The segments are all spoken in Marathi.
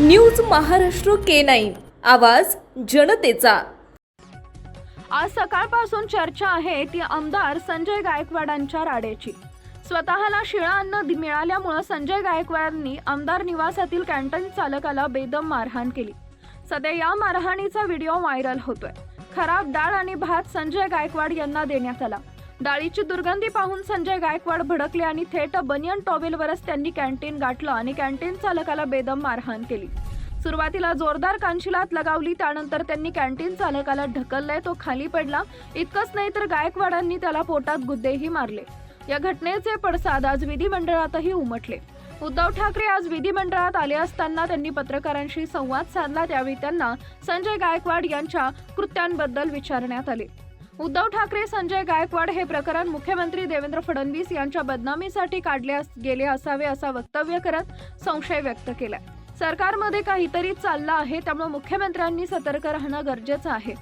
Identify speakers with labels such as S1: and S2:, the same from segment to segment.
S1: News Maharashtra K nine. आवाज जनतेचा.
S2: आज सकाळपासून चर्चा आहे ती आमदार संजय गायकवाडांच्या राड्याची स्वतःला शिळा अन्न मिळाल्यामुळं संजय गायकवाडांनी आमदार निवासातील कॅन्टीन चालकाला बेदम मारहाण केली. सध्या या मारहाणीचा व्हिडिओ व्हायरल होतोय. खराब डाळ आणि भात संजय गायकवाड यांना देण्यात आला. डाळीची दुर्गंधी पाहून संजय गायकवाड भडकले आणि थेट बनियन टॉवेलवरच त्यांनी कॅन्टीन गाठलं आणि कॅन्टीन चालकाला बेदम मारहाण केली. सुरुवातीला जोरदार कानशिलात लगावली त्यानंतर त्यांनी कॅन्टीन चालकाला ढकललंय तो खाली पडला. इतकंच नाही तर गायकवाडांनी त्याला पोटात गुद्देही मारले. या घटनेचे पडसाद आज विधिमंडळातही उमटले. उद्धव ठाकरे आज विधिमंडळात आले असताना त्यांनी पत्रकारांशी संवाद साधला त्यावेळी त्यांना संजय गायकवाड यांच्या कृत्यांबद्दल विचारण्यात आले. उद्धव ठाकरे संजय गायकवाड हे प्रकरण मुख्यमंत्री देवेंद्र फडणवीस यांच्या बदनामीसाठी काढले अस- गेले असावे असा वक्तव्य करत संशय व्यक्त केला सरकारमध्ये काहीतरी चाललं आहे त्यामुळे मुख्यमंत्र्यांनी सतर्क राहणं गरजेचं आहे.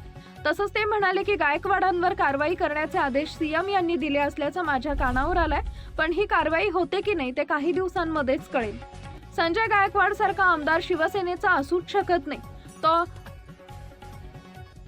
S2: तसंच ते म्हणाले की गायकवाडांवर कारवाई करण्याचे आदेश सीएम यांनी दिले असल्याचं माझ्या कानावर आलाय पण ही कारवाई होते की नाही ते काही दिवसांमध्येच कळेल. संजय गायकवाड सारखा आमदार शिवसेनेचा असूच शकत नाही. तो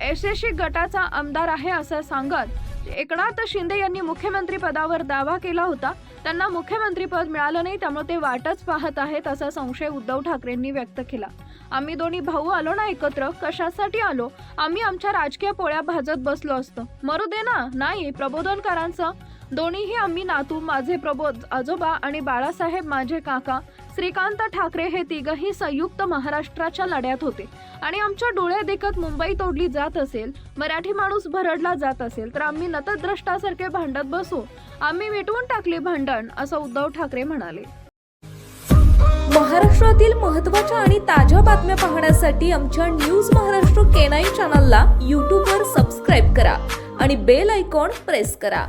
S2: एसएससी गटाचा आमदार आहे असं सांगत एकनाथ शिंदे यांनी मुख्यमंत्री पदावर दावा केला होता. त्यांना मुख्यमंत्रीपद मिळालं नाही त्यामुळे ते वाटच पाहत आहेत असा संशय उद्धव ठाकरेंनी व्यक्त केला. आम्ही दोन्ही भाऊ आलो ना एकत्र कशासाठी आलो? आम्ही आमच्या राजकीय पोळ्या भाजत बसलो असतो. मरू दे ना. नाही प्रबोधनकारांचं. दोन्हीही आम्ही नातू माझे प्रबोध आजोबा आणि बाळासाहेब माझे काका. श्रीकांत ठाकरे हे तिघही संयुक्त महाराष्ट्राच्या लढ्यात होते. आणि आमच्या डोळ्या देखत मुंबई तोडली जात असेल मराठी माणूस भरडला जात असेल तर आम्ही नतद्रष्टासारखे भांडत बसू. आम्ही मिटवून टाकले भांडण असं उद्धव ठाकरे म्हणाले.
S1: महाराष्ट्रातील महत्त्वाच्या आणि ताज्या बातम्या पाहण्यासाठी आमच्या न्यूज महाराष्ट्र केनाई चॅनलला यूट्यूबवर सबस्क्राईब करा आणि बेल आयकॉन प्रेस करा.